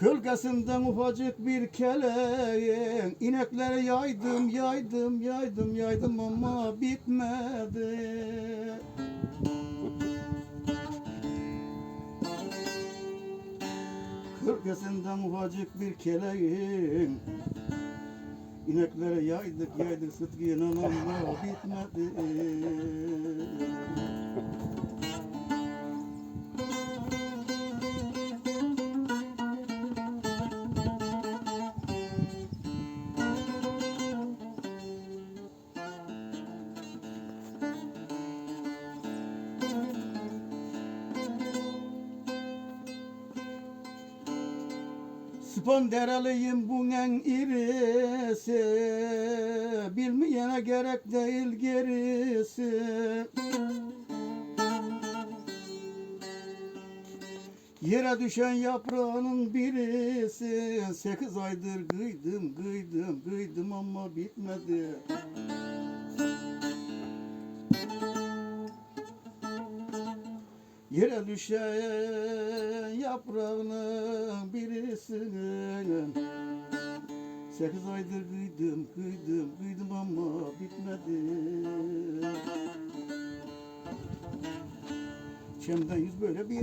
Kölgesinden ufacık bir keleğin ineklere yaydım yaydım yaydım yaydım ama bitmedi. Kölgesinden ufacık bir keleğin ineklere yaydık yaydık sıtkıyla ama bitmedi. Sponderalıyım bunun en irisi. Bilmeyene gerek değil gerisi. Yere düşen yaprağının birisi. Sekiz aydır kıydım kıydım kıydım ama bitmedi Yere düşen yaprağının birisinin. Sekiz aydır kıydım kıydım kıydım ama bitmedi. Çemden yüz böyle bir